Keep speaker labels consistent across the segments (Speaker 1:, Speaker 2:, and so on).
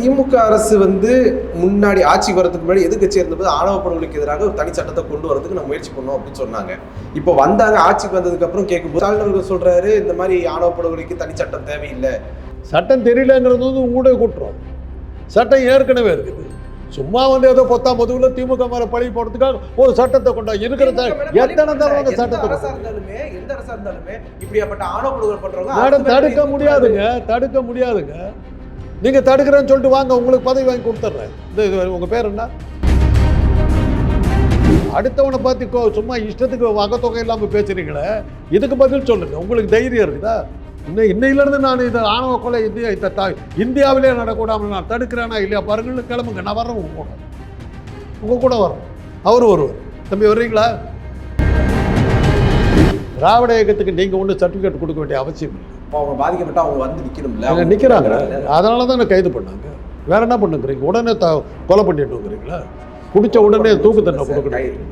Speaker 1: திமுக அரசு வந்து முன்னாடி ஆட்சி வரதுக்கு முன்னாடி எதிர்கட்சி இருந்தபோது ஆணவ படுகொலைக்கு எதிராக ஒரு தனி சட்டத்தை கொண்டு வரதுக்கு நம்ம முயற்சி பண்ணோம் அப்படின்னு சொன்னாங்க. இப்போ வந்தாங்க ஆட்சிக்கு வந்ததுக்கு அப்புறம் கேட்கும்போது ஸ்டாலின் அவர்கள் சொல்றாரு இந்த மாதிரி ஆணவ படுகொலைக்கு தனி சட்டம் தேவையில்லை.
Speaker 2: சட்டம் தெரியலங்கிறது வந்து உங்களுடைய குற்றம். சட்டம் ஏற்கனவே இருக்குது. சும்மா வந்து ஏதோ பொத்தாம் பொதுவில் திமுக மேலே பழி போடுறதுக்காக ஒரு சட்டத்தை கொண்டா இருக்கிற எத்தனை தடவை சட்டத்தை
Speaker 1: இருந்தாலுமே எந்த இருந்தாலுமே இப்படியாப்பட்ட ஆணவ படுகொலை பண்றவங்க
Speaker 2: மேடம்
Speaker 1: அரசு மேல
Speaker 2: தடுக்க முடியாதுங்க. தடுக்க முடியாதுங்க. நீங்கள் தடுக்கிறேன்னு சொல்லிட்டு வாங்க உங்களுக்கு பதவி வாங்கி கொடுத்துட்றேன். இது இது உங்கள் பேர் என்ன? அடுத்தவனை பார்த்து கோ- சும்மா இஷ்டத்துக்கு வகத்தொகை இல்லாமல் பேசுறீங்களே இதுக்கு பதில் சொல்லுங்க. உங்களுக்கு தைரியம் இருக்குதா? இன்னும் இன்னையிலேருந்து நான் இதை ஆணவ கொலை இந்தியா இதை தா- இந்தியாவிலே நடக்கூடாமல் நான் தடுக்கிறேனா இல்லையா? பாருங்கள் கிளம்புங்க. நான் வரேன் உங்க கூட. உங்கள் கூட வரேன் அவரும் வருவார். தம்பி வர்றீங்களா? திராவிட இயக்கத்துக்கு நீங்கள் ஒன்றும் சர்டிஃபிகேட் கொடுக்க வேண்டிய அவசியம் இல்லை.
Speaker 1: இப்போ அவங்க பாதிக்கப்பட்டா அவங்க வந்து நிக்கணும்ல.
Speaker 2: அவங்க நிற்கிறாங்க அதனால தான் என்ன கைது பண்ணாங்க. வேற என்ன பண்ணுங்கிறீங்க? உடனே த கொலை பண்ணிட்டுங்கிறீங்களா? குடிச்ச உடனே தூக்கு தண்டனை கொடுக்கணும்.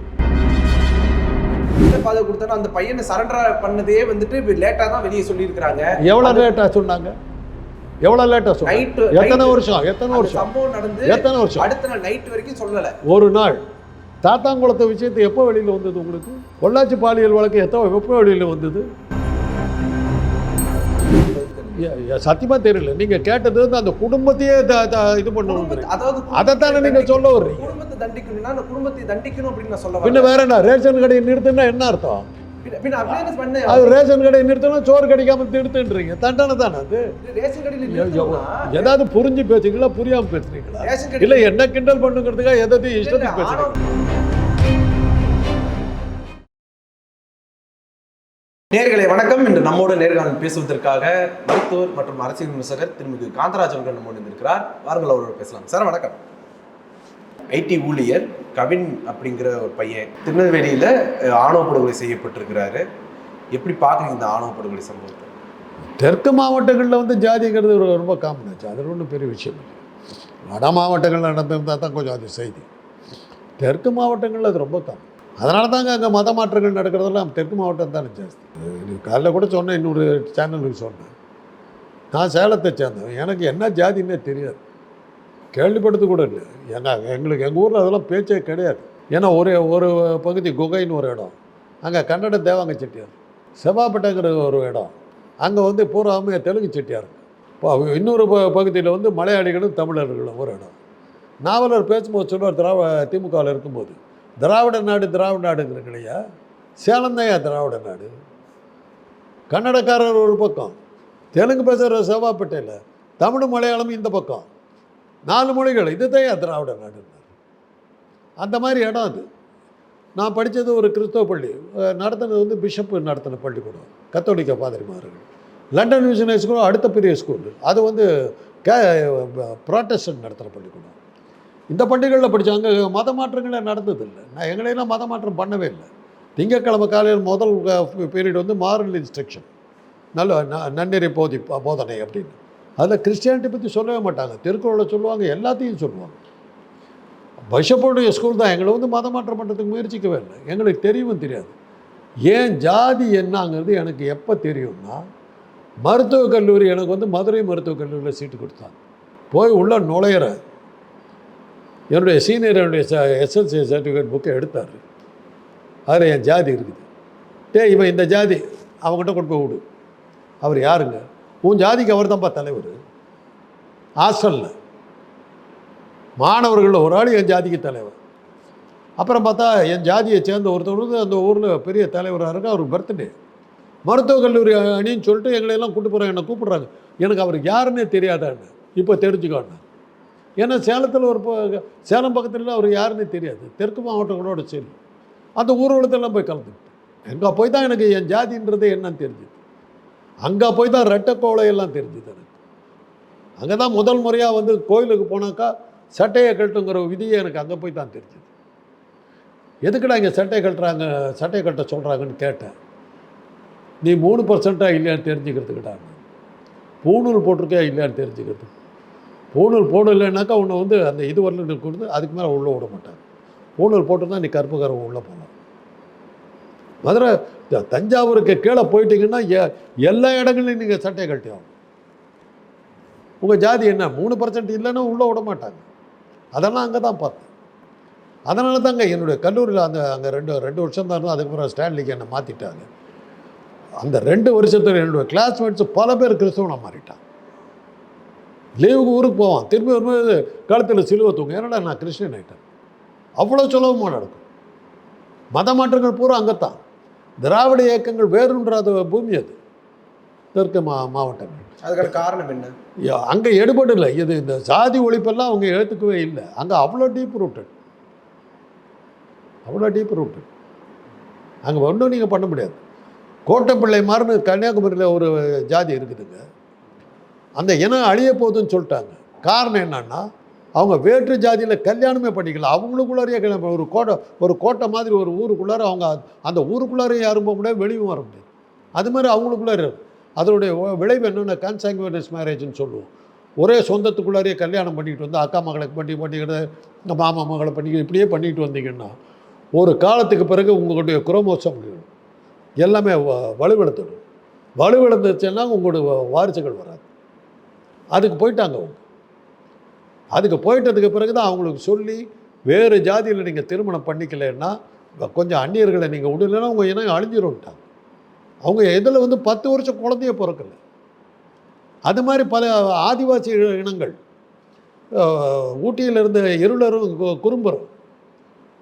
Speaker 1: பாதை கொடுத்தா அந்த பையனை சரண்டர் பண்ணதே வந்துட்டு லேட்டா தான் வெளியே சொல்லியிருக்கிறாங்க.
Speaker 2: எவ்வளோ லேட்டாக சொன்னாங்க? எவ்வளோ லேட்டாக சொன்னாங்க? எத்தனை வருஷம்? எத்தனை வருஷம்?
Speaker 1: சம்பவம் நடந்து
Speaker 2: எத்தனை வருஷம்?
Speaker 1: அடுத்த நாள் நைட் வரைக்கும் சொல்லல.
Speaker 2: ஒரு நாள். தாத்தாங்குளத்து விஷயத்தை எப்போ வெளியில் வந்தது உங்களுக்கு? பொள்ளாச்சி பாலியல் வழக்கு எத்தோ எப்போ வெளியில் வந்தது? சத்தியமா தெரியல. நீங்க கேட்டது வந்து அந்த குடும்பத்தையே இது பண்ணணும்
Speaker 1: அதாவது
Speaker 2: அதைத்தானே நீங்க சொல்ல வர்றீங்க.
Speaker 1: குடும்பத்தை தண்டிக்கணும்னா அந்த குடும்பத்தை தண்டிக்கணும் அப்படின்னு நான் சொல்ல
Speaker 2: பின்ன வேற என்ன? ரேஷன் கடையை நிறுத்துனா என்ன அர்த்தம்? அது ரேஷன் கடையை நிறுத்தணும் சோறு கிடைக்காம நிறுத்துன்றீங்க. தண்டனை தானே அது?
Speaker 1: ரேஷன் கடையில நிறுத்தணும்னா,
Speaker 2: ஏதாவது புரிஞ்சு பேசுறீங்களா புரியாம பேசுறீங்களா? இல்ல என்ன கிண்டல் பண்ணுங்கிறதுக்காக
Speaker 1: இல்ல,
Speaker 2: இஷ்டத்துக்கு பேசுறீங்க?
Speaker 1: நேர்களை வணக்கம். இன்று நம்மோடு நேர்காணல் பேசுவதற்காக மருத்துவர் மற்றும் அரசியல் விமர்சகர் திருமிகு காந்தராஜ் அவர்கள் நம்மோடு இருக்கிறார் வாருங்கள் அவரோட பேசலாம். சார் வணக்கம். ஐடி ஊழியர் கவின் அப்படிங்கிற ஒரு பையன் திருநெல்வேலியில் ஆணவ படுகொலை செய்யப்பட்டிருக்கிறாரு. எப்படி பார்க்குறீங்க இந்த ஆணவ படுகொலை சம்பவத்தை?
Speaker 2: தெற்கு மாவட்டங்களில் வந்து ஜாதிங்கிறது ரொம்ப காமன் ஆச்சு. அது ஒன்றும் பெரிய விஷயம் இல்லை. வட மாவட்டங்களில் நடந்திருந்தால் தான் கொஞ்சம் அது செய்தி. தெற்கு மாவட்டங்களில் அது ரொம்ப காமன் அதனால தாங்க அங்கே மத மாற்றங்கள் நடக்கிறதெல்லாம் தெற்கு மாவட்டம் தானே ஜாஸ்தி. காலைல கூட சொன்னேன் இன்னொரு சேனலுக்கு சொன்னேன். நான் சேலத்தை சேர்ந்தவன். எனக்கு என்ன ஜாதின்னே தெரியாது. கேள்விப்படுத்து கூட இல்லை. ஏன்னா எங்களுக்கு எங்கள் ஊரில் அதெல்லாம் பேச்சே கிடையாது. ஏன்னா ஒரு ஒரு பகுதி குகைன்னு ஒரு இடம். அங்கே கன்னட தேவாங்க செட்டியார். செவ்வாப்பேட்டைங்கிற ஒரு இடம். அங்கே வந்து பூராமே தெலுங்கு செட்டியார். இப்போ இன்னொரு ப பகுதியில் வந்து மலையாளிகளும் தமிழர்களும் ஒரு இடம். நாவலர் பேசும்போது சொல்லுவார் திராவ திமுகவில் இருக்கும்போது. திராவிட நாடு திராவிட நாடுங்கிறது இல்லையா சேலம் திராவிட நாடு? கன்னடக்காரர் ஒரு பக்கம் தெலுங்கு பேசுகிற செவ்வாப்பேட்டையில் தமிழ் மலையாளம் இந்த பக்கம். நாலு மொழிகள் இது தான் திராவிட நாடு அந்த மாதிரி இடம் அது. நான் படித்தது ஒரு கிறிஸ்தவ பள்ளி நடத்தினது வந்து பிஷப்பு நடத்தின பள்ளிக்கூடம் கத்தோலிக்க பாதிரிமார்கள் லண்டன் மிஷனரி ஸ்கூல் அடுத்த பெரிய ஸ்கூல். அது வந்து கே ப்ராட்டஸ்டன் நடத்துகிற பள்ளிக்கூடம். இந்த பள்ளிகளில் படித்தாங்க மத மாற்றங்களே நடந்ததில்லை. நான் எங்களையெல்லாம் மத மாற்றம் பண்ணவே இல்லை. திங்கட்கிழமை காலையில் முதல் பீரியட் வந்து மாரல் இன்ஸ்ட்ரக்ஷன் நல்ல ந- நன்னெறி போதி போதனை அப்படின்னு. அதில் கிறிஸ்டியானிட்டி பற்றி சொல்லவே மாட்டாங்க. திருக்குறளை சொல்லுவாங்க எல்லாத்தையும் சொல்லுவாங்க. பைஷப்போடைய ஸ்கூல் தான் எங்களை வந்து மதம் மாற்றம் பண்ணுறதுக்கு முயற்சிக்கவே இல்லை. எங்களுக்கு தெரியவும் தெரியாது. ஏன் ஜாதி என்னங்கிறது எனக்கு எப்போ தெரியும்னா மருத்துவக் கல்லூரி எனக்கு வந்து மதுரை மருத்துவக் கல்லூரியில் சீட்டு கொடுத்தாங்க. போய் உள்ளே நுழையிறேன். என்னுடைய சீனியர் என்னுடைய எஸ்எல்சி சர்டிஃபிகேட் புக்கை எடுத்தார். அதில் என் ஜாதி இருக்குது. டேய் இவன் இந்த ஜாதி அவங்ககிட்ட கொண்டு போய் விடு. அவர் யாருங்க? உன் ஜாதிக்கு அவர் தான்ப்பா தலைவர்? ஹாஸ்டலில். மாணவர்களில் ஒரு ஆள் என் ஜாதிக்கு தலைவர். அப்புறம் பார்த்தா என் ஜாதியை சேர்ந்த ஒருத்தர் அந்த ஊரில் பெரிய தலைவராக இருக்கு அவருக்கு பர்த்டே மருத்துவக் கல்லூரி அணின்னு சொல்லிட்டு எங்களை எல்லாம் போகிறாங்க என்னை கூப்பிட்றாங்க. எனக்கு அவர் யாருன்னே தெரியாதான்னு இப்போ தெரிஞ்சுக்கோண்ணா. ஏன்னா சேலத்தில் ஒரு ப- சேலம் பக்கத்துல அவர் யாருன்னே தெரியாது. தெற்கு மாவட்டங்களோட சரி அந்த ஊர்வலத்தெல்லாம் போய் கலந்துக்கிட்டேன் அங்கே போய் தான் எனக்கு என் ஜாதின்றது என்னன்னு தெரிஞ்சுது. அங்கே போய் தான் ரெட்டக்கோளை எல்லாம் தெரிஞ்சுது எனக்கு. அங்கே தான் முதல் முறையாக வந்து கோயிலுக்கு போனாக்கா சட்டையை கட்டுங்கிற விதியை எனக்கு அங்கே போய் தான் தெரிஞ்சுது. எதுக்குடா இங்கே சட்டையை கட்டுறாங்க சட்டையை கட்ட சொல்கிறாங்கன்னு கேட்டேன். நீ மூணு பர்சண்ட்டாக இல்லையான்னு தெரிஞ்சுக்கிறதுக்கிட்டாங்க பூணூல் போட்டிருக்கியா இல்லையான்னு தெரிஞ்சுக்கிறதுக்கு. பூணூல் இல்லைனாக்கா உன்னை வந்து அந்த இது வரல கொடுத்து அதுக்கு மேலே உள்ளே விட மாட்டாங்க. பூணூல் போட்டிருந்தா நீ கருப்புக்காரன் உள்ளே போகலாம். மதுரை தஞ்சாவூருக்கு கீழே போயிட்டீங்கன்னா எ- எல்லா இடங்களையும் நீங்கள் சட்டையை கட்டி ஆகும் உங்கள் ஜாதி என்ன மூணு பர்சன்ட் இல்லைன்னா உள்ளே விட மாட்டாங்க. அதெல்லாம் அங்கே தான் பார்த்தேன். அதனால தாங்க என்னுடைய கல்லூரியில் அந்த அங்கே ரெண்டு ரெண்டு வருஷம் தான் இருந்தோம் அதுக்கப்புறம் ஸ்டான்லிக்கு என்னை மாற்றிட்டாங்க அந்த ரெண்டு வருஷத்தில் என்னுடைய கிளாஸ்மேட்ஸ் பல பேர் கிறிஸ்தவனாக மாறிட்டாங்க. லீவுக்கு ஊருக்கு போவான். திரும்பி வரும்போது கழுத்தில் சிலுவை தூங்க என்னடா நான் கிறிஸ்டியன் ஆகிட்டேன் அவ்வளோ சுலபமாக நடக்கும். மத மாற்றங்கள் பூரா அங்கத்தான். திராவிட இயக்கங்கள் வேறுன்றாத பூமி அது. தெற்கு மா மாவட்டங்கள்.
Speaker 1: அதுக்கான காரணம் என்ன?
Speaker 2: அங்கே எடுபடல இது இந்த சாதி ஒழிப்பெல்லாம் அவங்க ஏற்றுக்கவே இல்லை. அங்கே அவ்வளோ டீப் ரூட்டட் அவ்வளோ டீப் ரூட்டட் அங்கே ஒன்றும் நீங்கள் பண்ண முடியாது. கோட்டைப்பிள்ளை மாறுன்னு கன்னியாகுமரியில் ஒரு ஜாதி இருக்குதுங்க. அந்த இனம் அழிய போகுதுன்னு சொல்லிட்டாங்க. காரணம் என்னன்னா அவங்க வேற்று ஜாதியில் கல்யாணமே பண்ணிக்கல. அவங்களுக்குள்ளாரையே ஒரு கோட்டை ஒரு கோட்டை மாதிரி ஒரு ஊருக்குள்ளார அவங்க அந்த ஊருக்குள்ளாரையும் யாரும் போக முடியாது வெளியும் வர முடியாது. அது மாதிரி அவங்களுக்குள்ளார அதனுடைய விளைவு என்னென்ன கன்சாங்குவனஸ் மேரேஜ்னு சொல்லுவோம். ஒரே சொந்தத்துக்குள்ளாரையே கல்யாணம் பண்ணிக்கிட்டு வந்து அக்கா மகளுக்கு பண்ணி பண்ணிக்கிட்டு இந்த மாமா மகளை பண்ணிக்கிட்டு இப்படியே பண்ணிக்கிட்டு வந்தீங்கன்னா ஒரு காலத்துக்கு பிறகு உங்களுடைய குரோமோசம் எல்லாமே வ- வலுவிழந்துடும். வலுவிழந்துச்சுன்னா உங்களுடைய வாரிசுகள் வராது. அதுக்கு போயிட்டாங்க அவங்க. அதுக்கு போயிட்டதுக்கு பிறகு தான் அவங்களுக்கு சொல்லி வேறு ஜாதியில் நீங்கள் திருமணம் பண்ணிக்கலைன்னா கொஞ்சம் அந்நியர்களை நீங்கள் விடலைன்னா உங்கள் இனம் அழிஞ்சிரும்ட்டாங்க. அவங்க இதில் வந்து பத்து வருஷம் குழந்தைய பிறக்கல. அது மாதிரி பல ஆதிவாசி இனங்கள் ஊட்டியில் இருந்த இருளரும் குறும்பரும்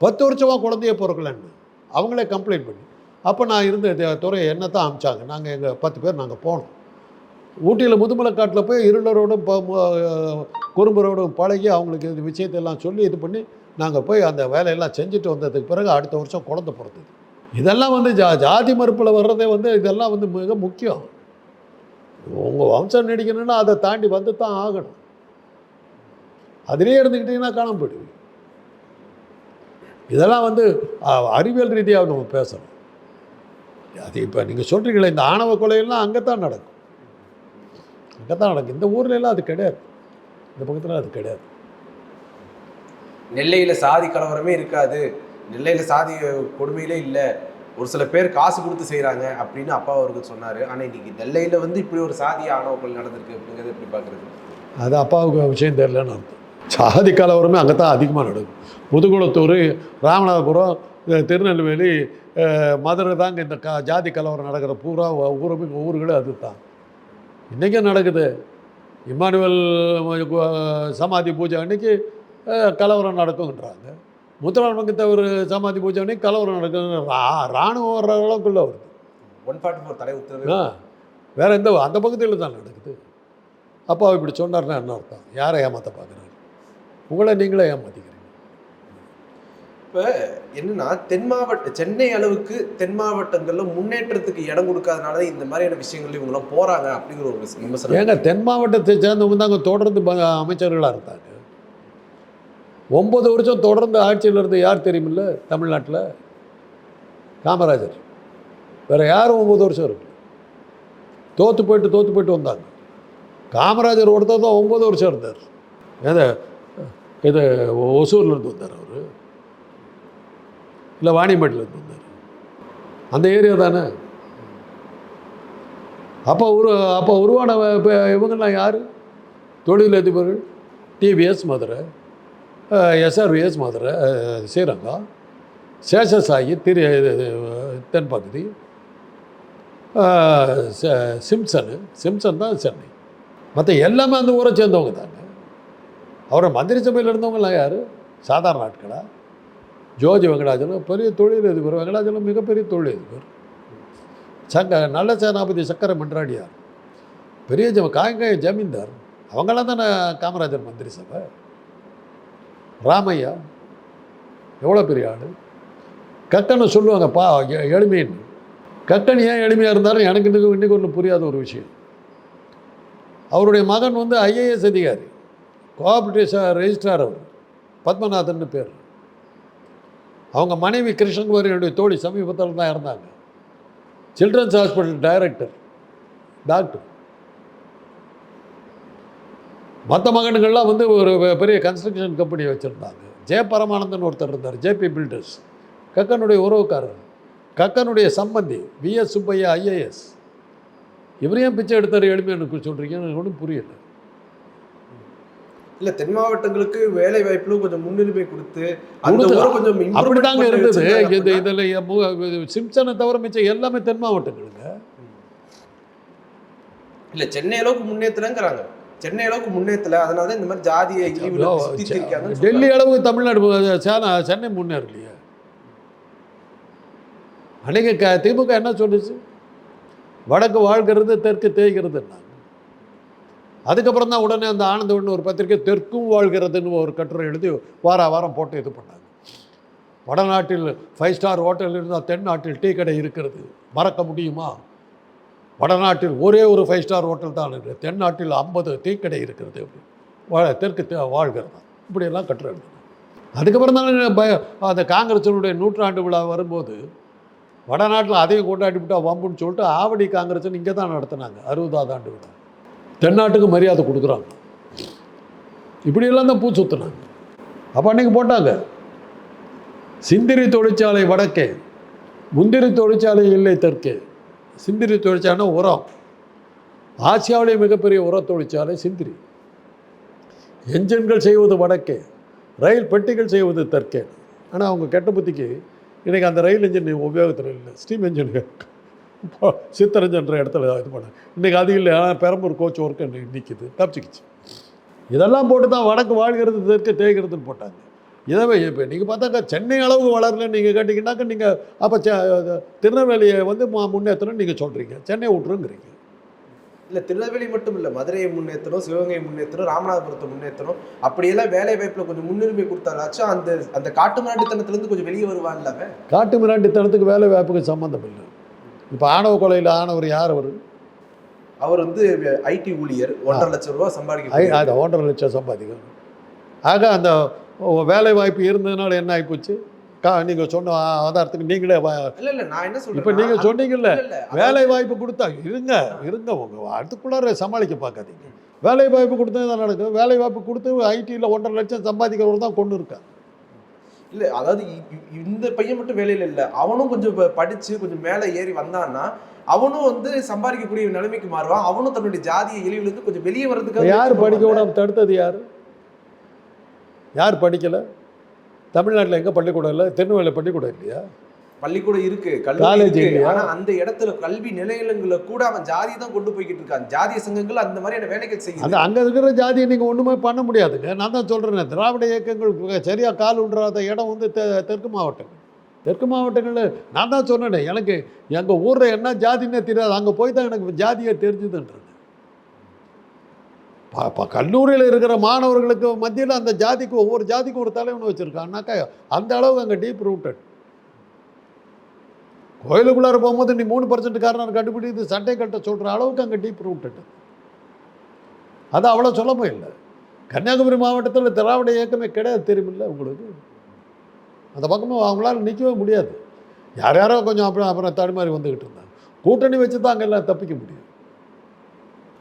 Speaker 2: பத்து வருஷமாக குழந்தைய பிறக்கலன்னு அவங்களே கம்ப்ளைண்ட் பண்ணி அப்போ நான் இருந்த துறையை என்ன தான் அமிச்சாங்க? நாங்கள் எங்கள் பத்து பேர் நாங்கள் போனோம். ஊட்டியில் முதுமலைக்காட்டில் போய் இருளரோடும் ப- குறும்பரோடும் பழகி அவங்களுக்கு இது விஷயத்தெல்லாம் சொல்லி இது பண்ணி நாங்கள் போய் அந்த வேலையெல்லாம் செஞ்சுட்டு வந்ததுக்கு பிறகு அடுத்த வருஷம் குழந்த பிறந்தது. இதெல்லாம் வந்து ஜா ஜாதி மறுப்பில் வர்றதே வந்து இதெல்லாம் வந்து மிக முக்கியம். உங்கள் வம்சம் நடிக்கணும்னா அதை தாண்டி வந்து தான் ஆகணும். அதிலே இருந்துக்கிட்டிங்கன்னா காணாம போயிடுவீங்க. இதெல்லாம் வந்து அறிவியல் ரீதியாக நம்ம பேசணும். அது இப்போ நீங்கள் சொல்கிறீங்களே இந்த ஆணவ கொலையெல்லாம் அங்கே தான் நடக்கும். அங்கே தான் நடக்கும் இந்த ஊர்ல எல்லாம் அது கிடையாது. இந்த பக்கத்தில் அது கிடையாது.
Speaker 1: நெல்லையில சாதி கலவரமே இருக்காது. நெல்லையில சாதி கொடுமையிலே இல்லை. ஒரு சில பேர் காசு கொடுத்து செய்றாங்க அப்படின்னு அப்பா அவருக்கு சொன்னாரு. ஆனா இன்னைக்கு நெல்லையில வந்து இப்படி ஒரு சாதி ஆணவக்கள் நடந்திருக்கு அப்படிங்கிறது எப்படி பாக்குறது
Speaker 2: அது அப்பாவுக்கு விஷயம் தெரியலன்னு அர்த்தம். சாதி கலவரமே அங்கே தான் அதிகமாக நடக்கும். முதுகுளத்தூர் ராமநாதபுரம் திருநெல்வேலி மதுரை தாங்க இந்த க ஜாதி கலவரம் நடக்கிற பூரா ஊருமே ஊர்களே அது தான் இன்றைக்கும் நடக்குது. இம்மானுவல் சமாதி பூஜை அன்னைக்கு கலவரம் நடக்குங்கிறாங்க முத்துராமங்கத்தவர் சமாதி பூஜை அன்னைக்கு கலவரம் நடக்குது ராணுவம் வர்ற அளவுக்குள்ள வருது.
Speaker 1: ஒன் ஃபார்ட்டி ஃபோர் தடை உத்தரவு
Speaker 2: வேற எந்த அந்த பக்கத்தில் தான் நடக்குது. அப்பா இப்படி சொன்னார்னா என்ன அர்த்தம்? யாரை ஏமாத்த பார்க்குறாரு? உங்களை நீங்களே ஏமாத்திக்கிறீங்க.
Speaker 1: இப்போ என்னன்னா தென் மாவட்ட சென்னை அளவுக்கு தென் மாவட்டங்களில் முன்னேற்றத்துக்கு இடம் கொடுக்காதனால இந்த மாதிரியான விஷயங்கள் இவங்களாம் போகிறாங்க அப்படிங்கிற ஒரு விமர்சனம்
Speaker 2: ஏங்க தென் மாவட்டத்தை சேர்ந்தவங்க தாங்க தொடர்ந்து ப- அமைச்சர்களாக இருந்தாங்க. ஒம்பது வருஷம் தொடர்ந்து ஆட்சியில் இருந்து யார் தெரியுமில்ல? தமிழ்நாட்டில்? காமராஜர். வேறு யாரும் ஒம்பது வருஷம் இருக்கு தோற்று போயிட்டு தோற்று போயிட்டு வந்தாங்க. காமராஜர் ஒருத்தர் தான் ஒம்பது வருஷம் இருந்தார். ஏதா இது ஒசூர்ல இருந்து வந்தார் அவர். இல்லை வாணியம்பேட்டிலேருந்து வந்தார். அந்த ஏரியா தானே? அப்போ உரு அப்போ உருவான இப்போ இவங்கெல்லாம் யார்? தொழிலதிபர்கள் டிவிஎஸ் மதுரை எஸ்ஆர்விஎஸ் மதுரை ஸ்ரீரங்கம் சேஷசாயி திரு இது, தென்பகுதி சிம்சனு சிம்சன் தான் சென்னை. மற்ற எல்லாமே அந்த ஊரை சேர்ந்தவங்க தாங்க அவரை மந்திரி சபையில் இருந்தவங்கலாம் யார்? சாதாரண ஆட்களா? ஜோதி வெங்கடாஜலம் பெரிய தொழில் அதிபர் வெங்கடாஜலம் மிகப்பெரிய தொழில் அதிபர் சங்க நல்ல சேனாபதி சக்கர மன்றாடியார். பெரிய ஜ காங்காய ஜமீன்தார். அவங்களாம் தானே காமராஜர் மந்திரி சபை. ராமையா எவ்வளோ பெரிய ஆள்? கக்கனை சொல்லுவாங்க பா எ- எளிமைன்னு. கக்கன் ஏன் எளிமையாக இருந்தாலும் எனக்கு இன்னைக்கு இன்றைக்கு ஒன்றும் புரியாத ஒரு விஷயம். அவருடைய மகன் வந்து ஐஏஎஸ் அதிகாரி. கோஆப்ரேட்டிவ் ரெஜிஸ்ட்ரார் அவர். பத்மநாதன் பேர். அவங்க மனைவி கிருஷ்ணகுமாரியுடைய தோழி சமீபத்தில் தான் இருந்தாங்க சில்ட்ரன்ஸ் ஹாஸ்பிட்டல் டைரக்டர் டாக்டர் மற்ற மகன்கள்லாம் வந்து ஒரு பெரிய கன்ஸ்ட்ரக்ஷன் கம்பெனி வச்சுருந்தாங்க. ஜெய பரமானந்தன் ஒருத்தர் இருந்தார் ஜேபி பில்டர்ஸ் கக்கனுடைய உறவுக்காரர். கக்கனுடைய சம்பந்தி விஎஸ் சுப்பையா ஐஏஎஸ் இவரையும் பிச்சை எடுத்தார் எளிமையாக சொல்கிறீங்கன்னு ஒன்றும் புரியல.
Speaker 1: இல்ல தென் மாவட்டங்களுக்கு வேலை வாய்ப்புல கொஞ்சம் முன்னுரிமை கொடுத்து அந்த கொஞ்சம்
Speaker 2: அப்படிதாங்க இருந்தது. இது இதில் சிம்சனை தவிர மிச்சம் எல்லாமே தென் மாவட்டங்களுங்க.
Speaker 1: இல்ல சென்னை அளவுக்கு முன்னேற்றலங்கிறாங்க சென்னை அளவுக்கு முன்னேற்றல. அதனால தான் இந்த மாதிரி ஜாதிய இழிவுல
Speaker 2: டெல்லி அளவுக்கு தமிழ்நாடு சேனா சென்னை முன்னேறலையே. அன்னைக்கு திமுக என்ன சொல்லுச்சு? வடக்கு வாழ்கிறது தெற்கு தேய்கிறதுன்னாங்க. அதுக்கப்புறம் தான் உடனே அந்த ஆனந்தவன் ஒரு பத்திரிக்கை தெற்கும் வாழ்கிறதுன்னு ஒரு கட்டுரை எழுதி வார வாரம் போட்டு இது பண்ணாங்க. வடநாட்டில் ஃபைவ் ஸ்டார் ஹோட்டல் இருந்தால் தென்னாட்டில் டீ கடை இருக்கிறது. மறக்க முடியுமா? வடநாட்டில் ஒரே ஒரு ஃபைவ் ஸ்டார் ஹோட்டல் தான் இருக்குது தென்னாட்டில் ஐம்பது டீ கடை இருக்கிறது. வா தெற்கு தே- வாழ்கிறது? இப்படியெல்லாம் கட்டுரை எழுதுனாங்க அதுக்கப்புறம் தானே பய அந்த காங்கிரஸினுடைய நூற்றாண்டு விழா வரும்போது வடநாட்டில் அதையும் கொண்டாடி விட்டால் வம்புன்னு சொல்லிட்டு ஆவடி காங்கிரஸ் இங்கே தான் நடத்துனாங்க. அறுபதாவது ஆண்டு விழா. தென்னாட்டுக்கு மரியாதை கொடுக்குறாங்க. இப்படியெல்லாம் தான் பூ சுற்றுனாங்க அப்போ அன்றைக்கி போட்டாங்க. சிந்திரி தொழிற்சாலை வடக்கே முந்திரி தொழிற்சாலை இல்லை தெற்கே. சிந்திரி தொழிற்சாலைனா உரம். ஆசியாவிலே மிகப்பெரிய உர தொழிற்சாலை சிந்திரி. என்ஜின்கள் செய்வது வடக்கே ரயில் பெட்டிகள் செய்வது தெற்கே. ஆனால் அவங்க கெட்ட புத்திக்கு இன்றைக்கி அந்த ரயில் என்ஜின் உபயோகத்தில் இல்லை ஸ்டீம் சித்தரஞ்சன்ற இடத்துல இது பண்ண. இன்றைக்கி அது இல்லை ஆனால் பெரம்பூர் கோச் ஒர்க்கு நிற்கிது தப்பிச்சுக்கிச்சு. இதெல்லாம் போட்டு தான் வடக்கு வாழ்கிறது தெற்கு தேய்கிறதுன்னு போட்டாங்க. இதவே இப்போ நீங்கள் பார்த்தாக்கா சென்னை அளவுக்கு வளரலன்னு நீங்கள் கேட்டிங்கன்னாக்கா நீங்கள் அப்போ திருநெல்வேலியை வந்து முன்னேற்றணும்னு நீங்கள் சொல்கிறீங்க சென்னை விட்ருங்கிறீங்க
Speaker 1: இல்ல திருநெல்வேலி மட்டும் இல்ல மதுரையை முன்னேற்றணும் சிவகங்கையை முன்னேற்றணும் ராமநாதபுரத்தை முன்னேற்றணும். அப்படியெல்லாம் வேலை வாய்ப்புல கொஞ்சம் முன்னுரிமை கொடுத்தாலாச்சும் அந்த அந்த காட்டு மிராண்டித்தனத்துல இருந்து கொஞ்சம் வெளியே அவன்?
Speaker 2: காட்டு மிராண்டித்தனத்துக்கு வேலை வாய்ப்புக்கு சம்மந்தம் இல்லை. இப்போ ஆணவ கொலையில் ஆனவர் யார் அவர்?
Speaker 1: அவர் வந்து ஐடி ஊழியர் ஒன்றரை லட்சம் ரூபாய்
Speaker 2: ஐ
Speaker 1: சம்பாதிக்க
Speaker 2: அது ஒன்றரை லட்சம் சம்பாதிக்கணும். ஆக அந்த வேலை வாய்ப்பு இருந்ததுனால என்ன ஆகிப்போச்சு கா நீங்கள் சொன்ன ஆதாரத்துக்கு நீங்களே
Speaker 1: இல்ல இல்ல நான் என்ன
Speaker 2: இப்போ
Speaker 1: சொல்றேன்
Speaker 2: நீங்கள் சொன்னீங்கல்ல வேலை வாய்ப்பு கொடுத்தா இருங்க இருங்க உங்க அதுக்குள்ளார சமாளிக்க பார்க்காதீங்க. வேலை வாய்ப்பு கொடுத்தது தான் நடக்கும் வேலை வாய்ப்பு கொடுத்து ஐடியில் ஒன்றரை லட்சம் சம்பாதிக்கிறவர் தான் கொண்டு இருக்கா
Speaker 1: இல்ல அதாவது இந்த பையன் மட்டும் வேலையில இல்ல. அவனும் கொஞ்சம் ப- படிச்சு கொஞ்சம் மேல ஏறி வந்தான்னா அவனும் வந்து சம்பாதிக்கக்கூடிய நிலைமைக்கு மாறுவான். அவனும் தன்னுடைய ஜாதிய இழிவுல இருந்து கொஞ்சம் வெளியே வர்றதுக்கு
Speaker 2: யார் படிக்க விடாம தடுத்தது யார்? யார் படிக்கலை? தமிழ்நாட்டில் எங்கே பள்ளிக்கூடம் இல்லை? திருநெல்வேலியில் பள்ளிக்கூடம் இல்லையா?
Speaker 1: பள்ளிக்கூடம் இருக்கு கல்வி இருக்கு? ஆனா அந்த இடத்துல கல்வி நிலையங்கள கூட அவன் ஜாதி தான் கொண்டு போய்கிட்டு இருக்கான். ஜாதிய சங்கங்கள் அந்த மாதிரியான வேலைகள் செய்யுது.
Speaker 2: அந்த அங்கே இருக்கிற ஜாதியை நீங்கள் ஒன்றுமே பண்ண முடியாதுங்க. நான் தான் சொல்கிறேன் திராவிட இயக்கங்கள் சரியாக கால் உண்றாத இடம் வந்து தெற்கு மாவட்டங்கள். தெற்கு மாவட்டங்களில் நான் தான் சொன்னேனே எனக்கு எங்கள் ஊரில் என்ன ஜாதின்னே தெரியாது. அங்கே போய் தான் எனக்கு ஜாதியை தெரிஞ்சுதுன்றது. இப்போ கல்லூரியில் இருக்கிற மாணவர்களுக்கு மத்தியில் அந்த ஜாதிக்கு ஒவ்வொரு ஜாதிக்கும் ஒரு தலைவன் வச்சுருக்கான்னாக்கா அந்த அளவுக்கு அங்கே டீப் ரூட்டட் கோயிலுக்குள்ளார போகும்போது நீ மூணு பர்சன்ட் காரணம் கண்டுபிடித்து சட்டை கட்ட சொல்கிற அளவுக்கு அங்கே டீப் ரூட்டட் அது அவ்வளோ சுலபம் இல்லை. கன்னியாகுமரி மாவட்டத்தில் திராவிட இயக்கமே கிடையாது தெரியுமில்ல உங்களுக்கு? அந்த பக்கமும் அவங்களால நிற்கவே முடியாது. யார் யாரோ கொஞ்சம் அப்புறம் அப்புறம் தடுமாறி வந்துக்கிட்டு இருந்தாங்க. கூட்டணி வச்சு தான் அங்கே எல்லாம் தப்பிக்க முடியும்.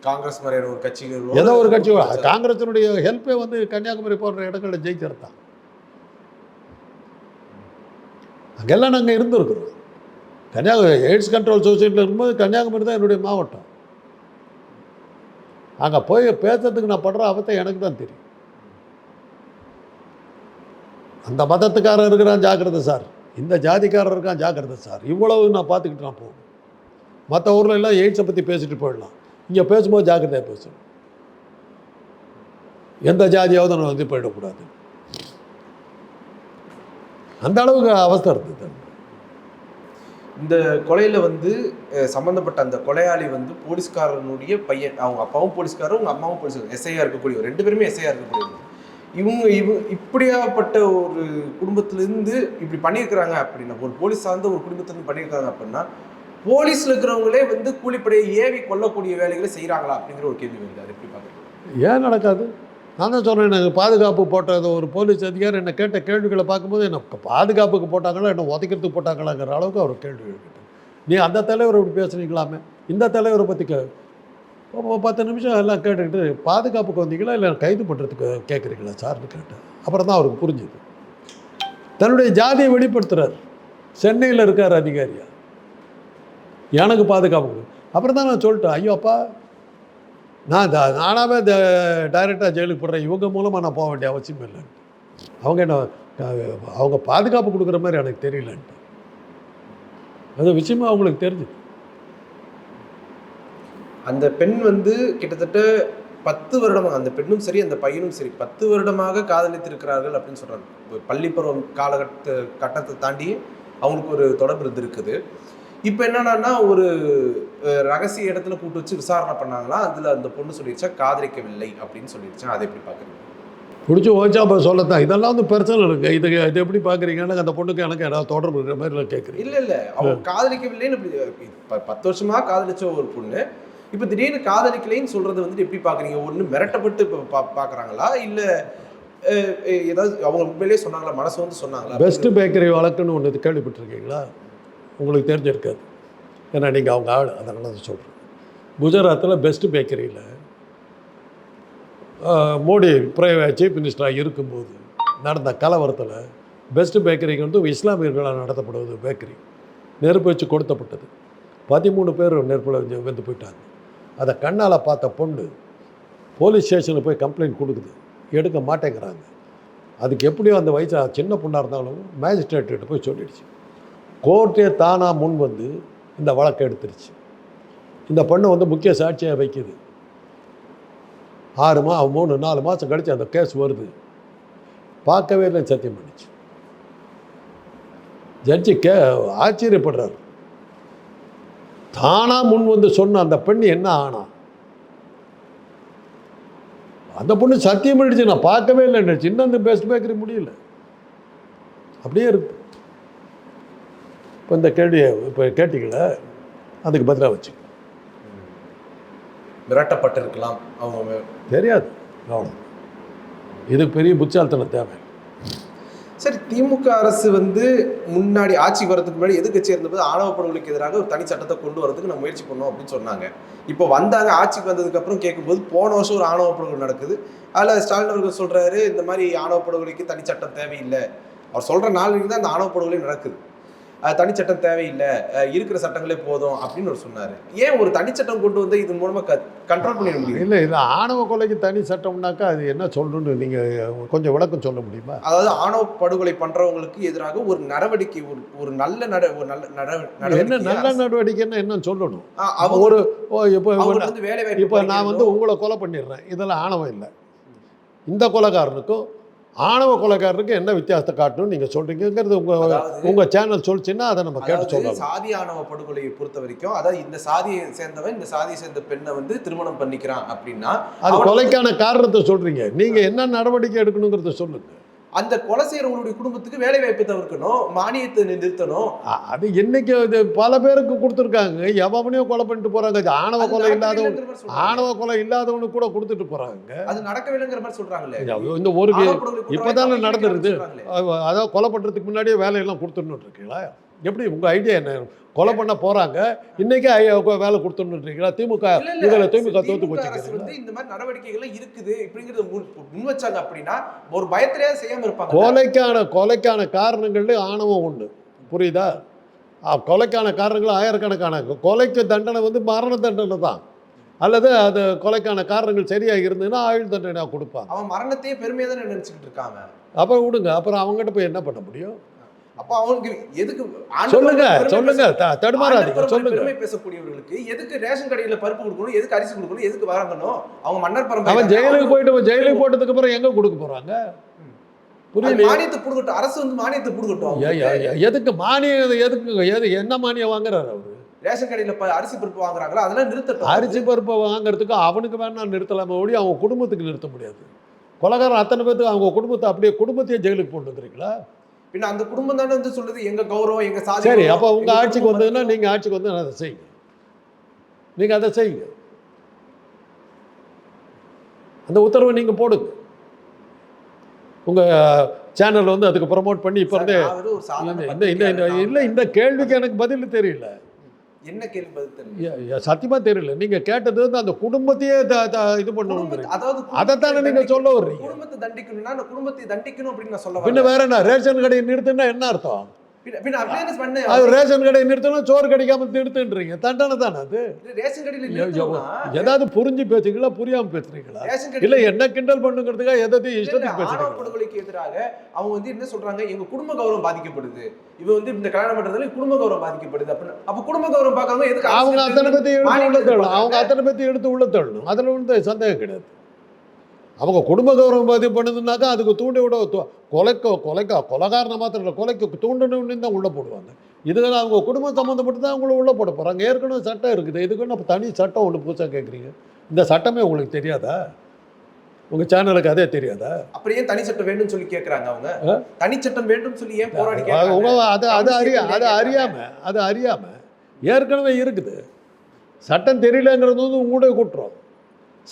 Speaker 1: காங்கிரஸ் மாதிரியான ஒரு கட்சிகள்
Speaker 2: ஏதோ ஒரு கட்சி காங்கிரஸினுடைய ஹெல்ப்பே வந்து கன்னியாகுமரி போன்ற இடங்களில் ஜெயிக்கிறது? தான் அங்கெல்லாம் நாங்கள் இருந்திருக்கிறோம். கன்னியாகுமரி எய்ட்ஸ் கண்ட்ரோல் சொசைட்டியில் இருக்கும்போது கன்னியாகுமரி தான் என்னுடைய மாவட்டம். அங்கே போய் பேசுறதுக்கு நான் படுற அவத்தை எனக்கு தான் தெரியும். அந்த மதத்துக்காரர் இருக்கிறான் ஜாக்கிரதை சார். இந்த ஜாதிக்காரர் இருக்கான் ஜாக்கிரதை சார். இவ்வளவு நான் பார்த்துக்கிட்டு நான் போகணும். மற்ற ஊரில் எல்லாம் எய்ட்ஸை பற்றி பேசிட்டு போயிடலாம். இங்கே பேசும்போது ஜாக்கிரதையாக பேசணும் எந்த ஜாதியாவது நான் வந்து போயிடக்கூடாது. அந்த அளவுக்கு அவஸ்தை இருந்தது
Speaker 1: இந்த கொலையில் வந்து சம்மந்தப்பட்ட அந்த கொலையாளி வந்து போலீஸ்காரனுடைய பையன். அவங்க அப்பாவும் போலீஸ்காரர் அவங்க அம்மாவும் போலீஸ்காரர் எஸ்ஐயாக இருக்கக்கூடிய ரெண்டு பேருமே எஸ்ஐயாக இருக்கக்கூடியவங்க. இவங்க இவங்க இப்படியாப்பட்ட ஒரு குடும்பத்துலேருந்து இப்படி பண்ணியிருக்கிறாங்க அப்படின்னா ஒரு போலீஸ் சார்ந்த ஒரு குடும்பத்துலேருந்து பண்ணியிருக்காங்க அப்படின்னா போலீஸில் இருக்கிறவங்களே வந்து கூலிப்படையை ஏவி கொல்லக்கூடிய வேலைகளை செய்கிறாங்களா அப்படிங்கிற ஒரு கேள்வி வருது. அது எப்படி பார்க்குறீங்க?
Speaker 2: ஏன் நடக்காது? நான் தான் சொல்கிறேன் எனக்கு பாதுகாப்பு போட்டது ஒரு போலீஸ் அதிகாரி என்னை கேட்ட கேள்விகளை பார்க்கும்போது என்னை பாதுகாப்புக்கு போட்டாங்களா என்னை உதைக்கிறதுக்கு போட்டாங்களாங்கிற அளவுக்கு அவர் கேள்வி கேட்டார் நீ அந்த தலைவரை இப்படி பேசுனீங்களாமே? இந்த தலைவரை பற்றி கே பத்து நிமிஷம் எல்லாம் கேட்டுக்கிட்டு பாதுகாப்புக்கு வந்தீங்களா இல்லை கைது பண்ணுறதுக்கு கேட்குறீங்களா சார்னு கேட்டேன். அப்புறம் தான் அவருக்கு புரிஞ்சுது. தன்னுடைய ஜாதியை வெளிப்படுத்துகிறார் சென்னையில் இருக்கார் அதிகாரியா? எனக்கு பாதுகாப்பு அப்புறம் தான் நான் சொல்லிட்டேன் ஐயோ அப்பா நான் த- நானாவே இந்த டைரெக்டாக ஜெயிலுக்கு போடுறேன். இவங்க மூலமாக நான் போக வேண்டிய அவசியம் இல்லைன்ட்டு. அவங்க என்ன அவங்க பாதுகாப்பு கொடுக்குற மாதிரி எனக்கு தெரியலன்ட்டு. அது விஷயமா அவங்களுக்கு தெரிஞ்சு.
Speaker 1: அந்த பெண் வந்து கிட்டத்தட்ட பத்து வருடமாக அந்த பெண்ணும் சரி அந்த பையனும் சரி பத்து வருடமாக காதலித்திருக்கிறார்கள் அப்படின்னு சொல்கிறாங்க பள்ளிப்பருவம் காலகட்ட கட்டத்தை தாண்டி அவங்களுக்கு ஒரு தொடர்பு இருந்திருக்குது. இப்போ என்னன்னா ஒரு ரகசிய இடத்துல கூட்டு வச்சு விசாரணை பண்ணாங்களா? அதுல அந்த பொண்ணு சொல்லிடுச்சா காதலிக்கவில்லை அப்படின்னு சொல்லிடுச்சா அதை எப்படி பாக்குறீங்க?
Speaker 2: பிடிச்சி ஓச்சா இப்போ சொல்லத்தான். இதெல்லாம் வந்து பிரச்சனை இருக்குது இது இது எப்படி பார்க்குறீங்கன்னு அந்த பொண்ணுக்கு எனக்கு ஏதாவது தொடர்பு இருக்கிற மாதிரி கேட்குறீங்க
Speaker 1: இல்ல இல்ல. அவங்க காதலிக்கவில்லைன்னு இப்படி இப்ப பத்து வருஷமா காதலிச்ச ஒரு பொண்ணு இப்ப திடீர்னு காதலிக்கலைன்னு சொல்றது வந்துட்டு எப்படி பாக்குறீங்க? ஒண்ணு மிரட்டப்பட்டு இப்ப பா- பாக்குறாங்களா? இல்ல ஏதாவது அவங்க உண்மையிலேயே சொன்னாங்களா? மனசு வந்து சொன்னாங்களா?
Speaker 2: பெஸ்ட்டு பேக்கரி வழக்குன்னு ஒன்று கேள்விப்பட்டிருக்கீங்களா? உங்களுக்கு தெரிஞ்சிருக்காது. ஏன்னா நீங்கள் அவங்க ஆள். அதனால தான் சொல்கிறேன் குஜராத்தில் பெஸ்ட்டு பேக்கரியில் மோடி பிரைவே சீஃப் மினிஸ்டராக இருக்கும்போது நடந்த கலவரத்தில் பெஸ்ட் பேக்கரிக்கு வந்து இஸ்லாமியர்களால் நடத்தப்படுவது பேக்கரி நெருப்பு வச்சு கொடுத்தப்பட்டது பதிமூணு பேர் நெருப்பில் வந்து வெந்து போயிட்டாங்க. அதை கண்ணால் பார்த்த பொண்ணு போலீஸ் ஸ்டேஷனில் போய் கம்ப்ளைண்ட் கொடுக்குது. எடுக்க மாட்டேங்கிறாங்க. அதுக்கு எப்படியோ அந்த வயசு சின்ன பொண்ணாக இருந்தாலும் மேஜிஸ்ட்ரேட்டு போய் சொல்லிடுச்சு. கோர்ட்டே தானாக முன் வந்து இந்த வழக்கை எடுத்துருச்சு. இந்த பொண்ணை வந்து முக்கிய சாட்சியாக வைக்குது. ஆறு மா மூணு நாலு மாதம் கழிச்சு அந்த கேஸ் வருது. பார்க்கவே இல்லை சத்தியம் பண்ணிச்சு. ஜட்ஜி கே ஆச்சரியப்படுறாரு. தானாக முன் வந்து சொன்ன அந்த பெண் என்ன ஆனா? அந்த பொண்ணு சத்தியம் பண்ணிடுச்சு. நான் பார்க்கவே இல்லை சின்ன அந்த பெஸ்ட் பேக்கரி முடியல. அப்படியே இருக்குது இப்போ இந்த கேள்வியை இப்போ கேட்டீங்களே? அதுக்கு பதிலாக வச்சு
Speaker 1: மிரட்டப்பட்டிருக்கலாம் அவங்க.
Speaker 2: தெரியாது. அவ்வளோ இதுக்கு பெரிய புத்தால்தனம் தேவை.
Speaker 1: சரி திமுக அரசு வந்து முன்னாடி ஆட்சிக்கு வரதுக்கு முன்னாடி எதிர்க்கட்சி இருந்தபோது ஆணவ படுகொலைக்கு எதிராக ஒரு தனி சட்டத்தை கொண்டு வரதுக்கு நம்ம முயற்சி பண்ணோம் அப்படின்னு சொன்னாங்க. இப்போ வந்தாங்க ஆட்சிக்கு வந்ததுக்கு அப்புறம் கேட்கும்போது போன வருஷம் ஒரு ஆணவ படுகொலை நடக்குது. அதில் ஸ்டாலின் அவர்கள் சொல்றாரு இந்த மாதிரி ஆணவ படுகொலைக்கு தனி சட்டம் தேவையில்லை. அவர் சொல்ற நாளைக்கு தான் அந்த ஆணவ படுகொலை நடக்குது. அஹ் தனி சட்டம் தேவையில்லை இருக்கிற சட்டங்களே போதும் அப்படின்னு அவர் சொன்னாரு. ஏன் ஒரு தனி சட்டம் கொண்டு வந்து இது மூலமா கண்ட்ரோல் பண்ணிட முடியும்
Speaker 2: இல்லை இது ஆணவ கொலைக்கு தனி சட்டம்னாக்கா அது என்ன சொல்லணும்னு நீங்கள் கொஞ்சம் விளக்கம் சொல்ல முடியுமா?
Speaker 1: அதாவது ஆணவ படுகொலை பண்றவங்களுக்கு எதிராக ஒரு நடவடிக்கை ஒரு ஒரு நல்ல நட ஒரு நல்ல நட-
Speaker 2: என்ன நல்ல நடவடிக்கைன்னா என்னன்னு சொல்லணும்? ஒரு இப்போ இப்போ நான் வந்து உங்களை கொலை பண்ணிடுறேன். இதில் ஆணவம் இல்லை. இந்த கொலைகாரனுக்கும் ஆணவ கொலைகாரனுக்கு என்ன வித்தியாசத்தை காட்டணும்னு நீங்கள் சொல்கிறீங்கிறது உங்கள் உங்கள் சேனல் சொல்லிச்சுன்னா அதை நம்ம கேட்டு சொல்லலாம்
Speaker 1: சாதி ஆணவ படுகொலையை பொறுத்த வரைக்கும் அதாவது இந்த சாதியை சேர்ந்தவன் இந்த சாதியை சேர்ந்த பெண்ணை வந்து திருமணம் பண்ணிக்கிறான் அப்படின்னா
Speaker 2: அது கொலைக்கான காரணத்தை சொல்கிறீங்க நீங்கள் என்ன நடவடிக்கை எடுக்கணுங்கிறத சொல்லுங்கள்
Speaker 1: அந்த கொலை செய்யறவங்களுடைய குடும்பத்துக்கு வேலை வாய்ப்பு தவிர்க்கணும் மானியத்தை நிறுத்தணும்.
Speaker 2: அது என்னைக்கு இது பல பேருக்கு கொடுத்துருக்காங்க. எவனையோ கொலை பண்ணிட்டு போகிறாங்க அது ஆணவ கொலை இல்லாதவன். ஆணவ கொலை இல்லாதவனுக்கு கூட கொடுத்துட்டு போகிறாங்க
Speaker 1: அது நடக்கவே இல்லைங்கிற மாதிரி சொல்றாங்களே.
Speaker 2: இந்த ஒரு இப்பதானே நடந்துருது. அதாவது கொலை பண்ணுறதுக்கு முன்னாடியே வேலையெல்லாம் கொடுத்துடணும் இருக்கீங்களா? எப்படி உங்கள் ஐடியா என்ன? கொலை பண்ண போகிறாங்க இன்னைக்கே ஐ- வேலை கொடுத்துடணும் இருக்கீங்களா திமுக. இதில் திமுக தோத்து போச்சு
Speaker 1: வந்து இந்த மாதிரி நடவடிக்கைகள் இருக்குது. இப்படிங்கறத முன் வச்சாங்க அப்படின்னா ஒரு பயத்திலேயே செய்யாம இருப்பாங்க.
Speaker 2: கொலைக்கான கொலைக்கான காரணங்கள்ல ஆணவம் உண்டு. புரியுதா? கொலைக்கான காரணங்கள் ஆயிரக்கணக்கான. கொலைக்கு தண்டனை வந்து மரண தண்டனை தான். அல்லது அது கொலைக்கான காரணங்கள் சரியாக இருந்ததுன்னா ஆயுள் தண்டனை கொடுப்பாங்க.
Speaker 1: அவன் மரணத்தையே பெருமையா தான் நினைச்சுக்கிட்டு இருக்காங்க.
Speaker 2: அப்போ விடுங்க. அப்புறம் அவங்ககிட்ட போய் என்ன பண்ண முடியும்?
Speaker 1: அப்ப அவனுக்கு எதுக்கு
Speaker 2: சொல்லுங்க சொல்லுங்க தடுமாறாதீங்க சொல்லுங்க.
Speaker 1: பேசக்கூடியவர்களுக்கு எதுக்கு ரேஷன் கடையில பருப்பு கொடுக்கணும் எதுக்கு அரிசி கொடுக்கணும் எதுக்கு வாங்கணும்? அவங்க மன்னர் பரம்பரை
Speaker 2: அவன் ஜெயிலுக்கு போயிட்டு ஜெயிலுக்கு போட்டதுக்கு அப்புறம் எங்க கொடுக்க போறாங்க?
Speaker 1: மானியத்தை புடுங்கட்டும் அரசு வந்து மானியத்தை
Speaker 2: ஏ- எதுக்கு மானியம் எதுக்கு எது என்ன மானியம் வாங்குறாரு அவரு?
Speaker 1: ரேஷன் கடையில அரிசி பருப்பு வாங்குறாங்களா? அதெல்லாம் நிறுத்தட்டும்.
Speaker 2: அரிசி பருப்பை வாங்குறதுக்கு அவனுக்கு வேணா நிறுத்தலாமே ஒழிய அவன் குடும்பத்துக்கு நிறுத்த முடியாது. கொலகாரன் அத்தனை பேர்த்துக்கு அவங்க குடும்பத்தை அப்படியே குடும்பத்தையே ஜெயிலுக்கு போட்டு வந்துருக்கீங்களா?
Speaker 1: பின்ன அந்த குடும்பம் தானே வந்து சொல்லுது எங்க கௌரவம் எங்க சாதி
Speaker 2: சரி அப்போ உங்க ஆட்சிக்கு வந்ததுன்னா நீங்க ஆட்சிக்கு வந்து அதை செய்யுங்க. நீங்க அதை செய்யுங்க. அந்த உத்தரவை நீங்க போடுங்க. உங்க சேனல் வந்து அதுக்கு ப்ரமோட் பண்ணி இப்போ இருந்தே
Speaker 1: சாதாரண
Speaker 2: இந்த இல்லை இந்த கேள்விக்கு எனக்கு பதில் தெரியல.
Speaker 1: என்ன கேள்வி பதில்
Speaker 2: சத்தியமா தெரியல. நீங்க கேட்டது வந்து அந்த குடும்பத்தையே இது பண்ணணும்
Speaker 1: அதாவது
Speaker 2: அதைத்தானே
Speaker 1: குடும்பத்தை
Speaker 2: நீங்க சொல்ல. வர்றீங்க?
Speaker 1: குடும்பத்தை தண்டிக்கணும்னா அந்த குடும்பத்தை தண்டிக்கணும் அப்படின்னு நான் சொல்ல
Speaker 2: பின்ன வேற என்ன? ரேஷன் கடையை நிறுத்துனா என்ன அர்த்தம்? அது ரேஷன் கடை நிறுத்தணும் சோறு கிடைக்காம நிறுத்துன்றீங்க. தண்டனை தானே அது? ஏதாவது புரிஞ்சு பேசுறீங்களா புரியாம பேசுறீங்களா? இல்ல என்ன கிண்டல் பண்ணுங்கிறதுக்காக எதாவது இஷ்டத்துக்கு
Speaker 1: படுகொலைக்கு எதிராக அவங்க வந்து என்ன சொல்றாங்க எங்க குடும்ப கௌரவம் பாதிக்கப்படுது. இவ வந்து இந்த கல்யாணம் பண்றதுல குடும்ப கௌரவம் பாதிக்கப்படுது அப்படின்னு. அப்ப குடும்ப கௌரவம் பார்க்காம எதுக்கு
Speaker 2: அவங்க அத்தனை பத்தி எடுத்து உள்ள தள்ளணும்? அவங்க அத்தனை பத்தி எடுத்து உள்ள தள்ளணும். அதுல வந்து சந்தேகம் கிடையாது. அவங்க குடும்ப கௌரவம் பண்ணுதுனாக்கா அதுக்கு தூண்டி விட கொலைக்க கொலைக்க கொலகாரனை மாத்திரம் இல்லை கொலைக்கு தூண்டணும்னு தான் உள்ள போடுவாங்க. இதுக்கு அவங்க குடும்பம் சம்மந்தப்பட்டு தான் அவங்கள உள்ள போட போறாங்க. ஏற்கனவே சட்டம் இருக்குது. இதுக்கு நம்ம தனி சட்டம் ஒன்று புதுசாக கேட்குறீங்க இந்த சட்டமே உங்களுக்கு தெரியாதா? உங்க சேனலுக்கு அதே தெரியாதா?
Speaker 1: அப்புறம் ஏன் தனி சட்டம் வேண்டும்னு சொல்லி கேக்குறாங்க அவங்க? தனி சட்டம் வேண்டும் சொல்லி ஏன் போராடி
Speaker 2: அது அது அறியா அது
Speaker 1: செய்தியிலே
Speaker 2: அறியாம அது அறியாம ஏற்கனவே இருக்குது. சட்டம் தெரியலங்கிறது வந்து உங்களுடைய குற்றம்.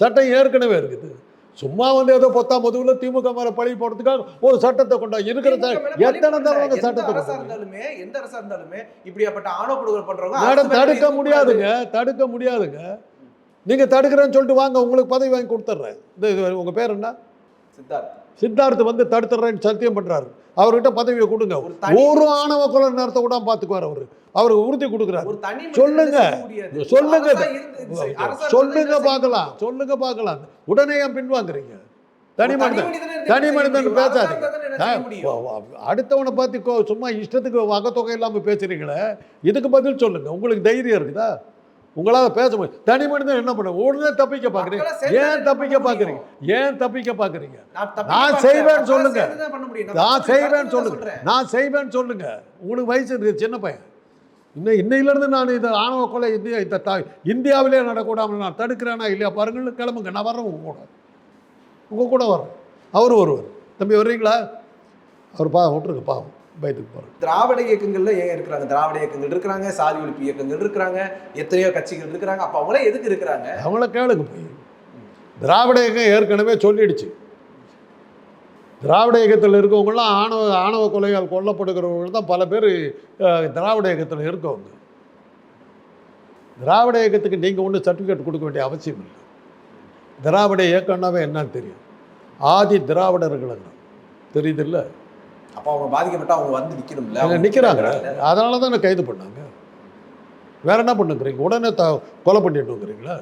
Speaker 2: சட்டம் ஏற்கனவே இருக்குது. சும்மா வந்து ஏதோ பொத்தாம் முதுகுல திமுக மேல பழி போடுறதுக்காக ஒரு சட்டத்தை கொண்டா இருக்கிற எத்தனை. தடவை சட்டத்தை?
Speaker 1: இருந்தாலுமே எந்த அரசா இருந்தாலுமே இப்படியாப்பட்ட ஆணவ படுகொலை பண்றவங்க
Speaker 2: தடுக்க. முடியாதுங்க தடுக்க முடியாதுங்க. நீங்க தடுக்கிறேன்னு சொல்லிட்டு வாங்க உங்களுக்கு பதவி வாங்கி கொடுத்துட்றேன். இந்த இது உங்க பேர் என்ன?
Speaker 1: சித்தார்த்.
Speaker 2: சித்தார்த் வந்து தடுத்துறேன்னு சத்தியம் பண்றாரு. அவர்கிட்ட பதவியை கொடுங்க.
Speaker 1: ஒரு
Speaker 2: ஆணவ கொலை நேரத்தை கூட பார்த்துக்குவார் அவரு. அவருக்கு உறுதி கொடுக்குறாரு. சொல்லுங்க. சொல்லுங்க. சொல்லுங்க பார்க்கலாம். சொல்லுங்க பார்க்கலாம். உடனே ஏன் பின்வாங்குறீங்க? தனி? மனிதன். தனி மனிதன் வ- அடுத்தவனை பத்தி கோ- சும்மா இஷ்டத்துக்கு வகத்தொகை இல்லாம பேசுறீங்களே. இதுக்கு பதில் சொல்லுங்க. உங்களுக்கு தைரியம் இருக்குதா? உங்களால பேச முடியும். தனி மனிதன் என்ன பண்ண உடனே தப்பிக்க
Speaker 1: சேர்ந்து
Speaker 2: ஏன் தப்பிக்க
Speaker 1: முடியும்?
Speaker 2: ஏன் தப்பிக்க பாக்குறீங்க
Speaker 1: நான்.
Speaker 2: செய்வேன்னு சொல்லுங்க.
Speaker 1: நான்
Speaker 2: செய்வேன்னு சொல்லுங்க. நான் செய்வேன்னு சொல்லுங்க. உங்களுக்கு வயசு இருக்கு சின்ன பையன். இன்னும் இன்னையிலிருந்து நான் இந்த ஆணவ கொலை இந்தியா இந்த தா இந்தியாவிலே நடக்கூடாமல் நான் தடுக்கிறேனா இல்லையா? பாருங்கள் கிளம்புங்க. நான் வர்றேன் உங்க கூட. உங்க கூட வர்றேன். அவர் வருவார் தம்பி வர்றீங்களா? அவர் பா விட்டுருங்க பாவம் பயத்துக்கு போகிறேன்
Speaker 1: திராவிட இயக்கங்கள்ல ஏன் இருக்கிறாங்க? திராவிட இயக்கங்கள் இருக்கிறாங்க சாதி ஒழிப்பு இயக்கங்கள் இருக்கிறாங்க எத்தனையோ கட்சிகள் இருக்கிறாங்க. அப்ப அவங்களே எதுக்கு இருக்கிறாங்க?
Speaker 2: அவங்கள கேளுங்க போய். திராவிட இயக்கம் ஏற்கனவே சொல்லிடுச்சு. திராவிட இயக்கத்தில் இருக்கவங்களாம் ஆணவ ஆணவ கொலைகள் கொல்லப்படுகிறவங்க தான் பல பேர் திராவிட இயக்கத்தில் இருக்கவங்க. திராவிட இயக்கத்துக்கு நீங்கள் ஒன்றும் சர்டிஃபிகேட் கொடுக்க வேண்டிய அவசியம் இல்லை. திராவிட இயக்கம்னாவே என்னன்னு தெரியும். ஆதி திராவிடர்கள் தெரியுதுல்ல?
Speaker 1: அப்ப அவங்க பாதிக்கப்பட்டா அவங்க வந்து நிக்கணும்ல?
Speaker 2: அவங்க நிற்கிறாங்க அதனால தான் கைது பண்ணாங்க. வேற என்ன பண்ணுங்கிறீங்க? உடனே த கொலை பண்ணிட்டுங்கிறீங்களா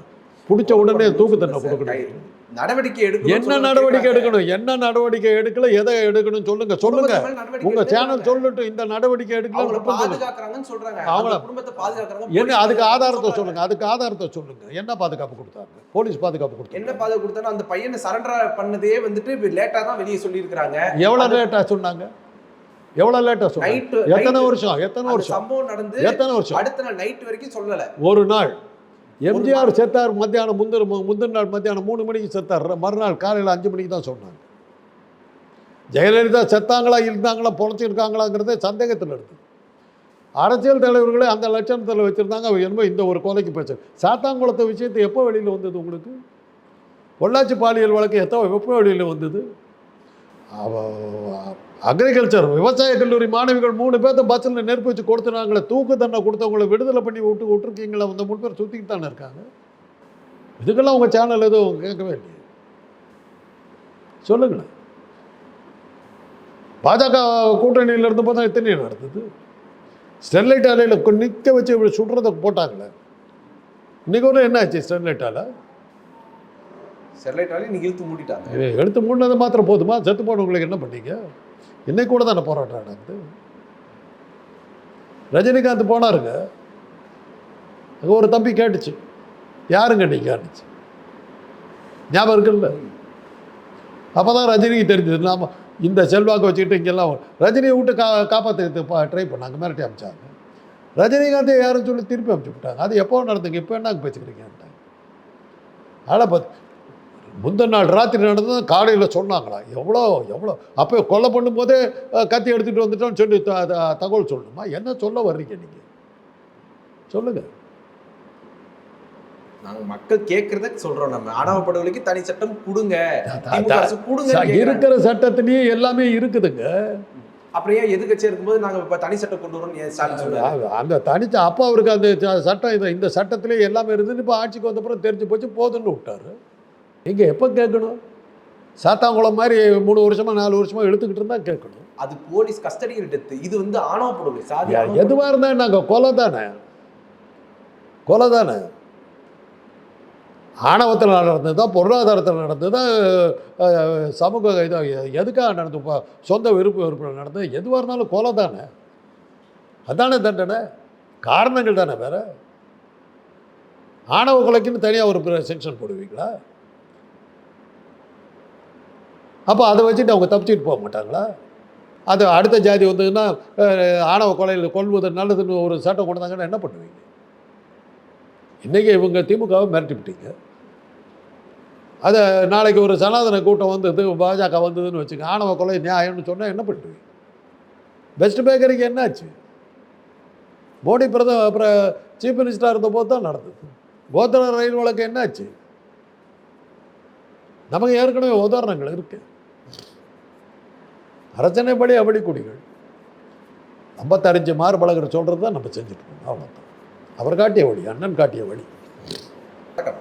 Speaker 2: பிடிச்ச உடனே தூக்கு தண்டனை கொடுக்கணும்
Speaker 1: நடவடிக்கை எடுக்கணும்
Speaker 2: என்ன நடவடிக்கை எடுக்கணும்? என்ன நடவடிக்கை எடுக்கல? எதை எடுக்கணும் சொல்லுங்க சொல்லுங்க. உங்க சேனல் சொல்லட்டும் இந்த நடவடிக்கை எடுக்கல
Speaker 1: பாதுகாக்கறாங்கன்னு சொல்றாங்க.
Speaker 2: அவங்கள-
Speaker 1: அவங்க குடும்பத்தை பாதுகாக்கறாங்க
Speaker 2: என்ன அதுக்கு ஆதாரத்தை. சொல்லுங்க அதுக்கு ஆதாரத்தை சொல்லுங்க. என்ன பாதுகாப்பு கொடுத்தாங்க? போலீஸ் பாதுகாப்பு
Speaker 1: என்ன
Speaker 2: கொடுத்தாங்க
Speaker 1: பாதுகாப்பு கொடுத்தாலும் அந்த பையனை சரண்டர் பண்ணதே வந்துட்டு லேட்டா தான் வெளியே சொல்லியிருக்கிறாங்க.
Speaker 2: எவ்வளவு லேட்டா சொன்னாங்க? எவ்வளவு லேட்டா சொன்னாங்க? எத்தனை வருஷம்? எத்தனை வருஷம்?
Speaker 1: சம்பவம் நடந்து
Speaker 2: எத்தனை வருஷம்?
Speaker 1: அடுத்த நாள் நைட் வரைக்கும் சொல்லல.
Speaker 2: ஒரு நாள். எம்ஜிஆர் செத்தார் மத்தியானம் முந்தின முந்தின நாள் மத்தியானம் மூணு மணிக்கு செத்தார். மறுநாள் காலையில் அஞ்சு மணிக்கு தான் சொன்னாங்க. ஜெயலலிதா செத்தாங்களா இருந்தாங்களா பொழைச்சிருக்காங்களாங்கிறதே சந்தேகத்தில் இருக்குது அரசியல் தலைவர்களே அந்த லட்சணத்தில் வச்சுருந்தாங்க அவர் என்னமோ இந்த ஒரு கொலைக்கு பேச்சு. சாத்தாங்குளத்தை விஷயத்தை எப்போ வெளியில் வந்தது உங்களுக்கு? பொள்ளாச்சி பாலியல் வழக்கு எத்தோ எப்போ வெளியில் வந்தது? அக்ரிகல்ச்சர் விவசாய கல்லூரி மாணவிகள் மூணு பேர்த்த பஸ்ஸில் நெருப்பு வச்சு கொடுத்துனாங்களே தூக்கு தண்டனை கொடுத்தவங்கள விடுதலை பண்ணி விட்டு விட்டுருக்கீங்களா அந்த மூணு பேர் சுற்றிக்கிட்டு தானே இருக்காங்க. இதுக்கெல்லாம் உங்கள் சேனல் எதுவும் கேட்கவே இல்லையே. சொல்லுங்களேன். பாஜக கூட்டணியில் இருந்தபோது தான் எத்தனை நடந்தது? ஸ்டெர்லைட் ஆலையில் நிற்க வச்சு இப்படி சுடுறதை போட்டாங்களே. இன்னைக்கு ஒரு என்ன ஆச்சு ஸ்டெர்லைட் ஆலை
Speaker 1: ஸ்டெர்லைட் ஆலை இன்னைக்கு இழுத்து மூடிட்டாங்க.
Speaker 2: இது எடுத்து மூடினது மாத்திரம் போதுமா? செத்து போனவங்களுக்கு என்ன பண்ணீங்க? இன்னைக்கு கூட தானே போராட்டம் நடக்குது. ரஜினிகாந்த் போனாருங்க. அங்கே ஒரு தம்பி கேட்டுச்சு. யாருங்க கேட்டுச்சு ஞாபகம் இருக்குல்ல? அப்போ தான் ரஜினிக்கு தெரிஞ்சது. நாம் இந்த செல்வாக்கு வச்சுக்கிட்டு இங்கெல்லாம் ரஜினியை விட்டு கா காப்பாற்றுறதுக்கு ட்ரை பண்ணாங்க. மிரட்டி அமைச்சாங்க. ரஜினிகாந்தை யாரும் சொல்லி திருப்பி அமுச்சு விட்டாங்க. அது எப்போ நடந்துங்க இப்போ என்ன பேச்சுக்கிறீங்கன்ட்டாங்க ஆனால் பார்த்து முந்தின நாள் ராத்திரி நடந்தது காலையில் சொன்னாங்களா? எவ்வளோ எவ்வளோ? அப்போ கொலை பண்ணும்போதே கத்தி எடுத்துகிட்டு வந்துட்டோம்னு சொல்லி த- தகவல் சொல்லணுமா? என்ன சொல்ல வர்றீங்க நீங்கள் சொல்லுங்கள்
Speaker 1: நாங்க மக்கள் கேட்கறத சொல்றோம் நம்ம. ஆணவ படுகொலைக்கு தனி சட்டம் கொடுங்க. கொடுங்க
Speaker 2: இருக்கிற சட்டத்திலேயே எல்லாமே இருக்குதுங்க.
Speaker 1: அப்புறம் ஏன் எதிர்க்கட்சியா இருக்கும்போது நாங்க இப்ப தனி சட்டம் கொண்டு வரோம்
Speaker 2: அந்த தனிச்ச அப்போ அவருக்கு அந்த சட்டம் இந்த சட்டத்திலே எல்லாமே இருந்தது. இப்போ ஆட்சிக்கு வந்தப்புறம் தெரிஞ்சு போச்சு போதுன்னு விட்டாரு. நீங்கள் எப்போ கேட்கணும்? சாத்தாங்குளம் மாதிரி மூணு வருஷமா நாலு வருஷமா இழுத்துக்கிட்டு இருந்தா கேட்கணும்.
Speaker 1: அது போலீஸ் கஸ்டடியில் டெத்து இது வந்து ஆணவ படுகொலை சாதி.
Speaker 2: எதுவாக இருந்தால் நாங்கள் கொலை தானே? கொலை தானே? ஆணவத்தில் நடந்ததா பொருளாதாரத்தில் நடந்ததா சமூக இது எதுக்காக நடந்து சொந்த விருப்ப விருப்பம் நடந்தது எதுவாக இருந்தாலும் கொலை தானே? அதானே தண்டனை? காரணங்கள் தானே வேற? ஆணவ கொலைக்குன்னு தனியாக ஒரு செக்ஷன் போடுவீங்களா? அப்போ அதை வச்சுட்டு அவங்க தப்பிச்சுட்டு போக மாட்டாங்களா? அது அடுத்த ஜாதி வந்ததுன்னா ஆணவ கொலையில் கொள்வது நல்லதுன்னு ஒரு சட்டம் கொண்டு வந்தாங்கன்னா என்ன பண்ணுவீங்க? இன்றைக்கி இவங்க திமுகவை மிரட்டிவிட்டீங்க அதை நாளைக்கு ஒரு சனாதன கூட்டம் வந்தது பாஜக வந்ததுன்னு வச்சுங்க ஆணவ கொலை நியாயம்னு சொன்னால் என்ன பண்ணுவீங்க? பெஸ்ட் பேக்கரிக்கு என்னாச்சு? மோடி பிரதம அப்புறம் சீஃப் மினிஸ்டராக இருந்தபோது தான் நடந்தது. கோத்தர ரயில் வழக்கு என்னாச்சு? நமக்கு ஏற்கனவே உதாரணங்கள் இருக்குது அரசனைப்படி அப்படி குடிகள். ஐம்பத்தஞ்சு மார்பழகர் சொல்கிறது தான் நம்ம செஞ்சுட்டு இருக்கோம். அவ்வளோதான் அவர் காட்டிய வழி அண்ணன் காட்டிய வழி.
Speaker 1: வணக்கம்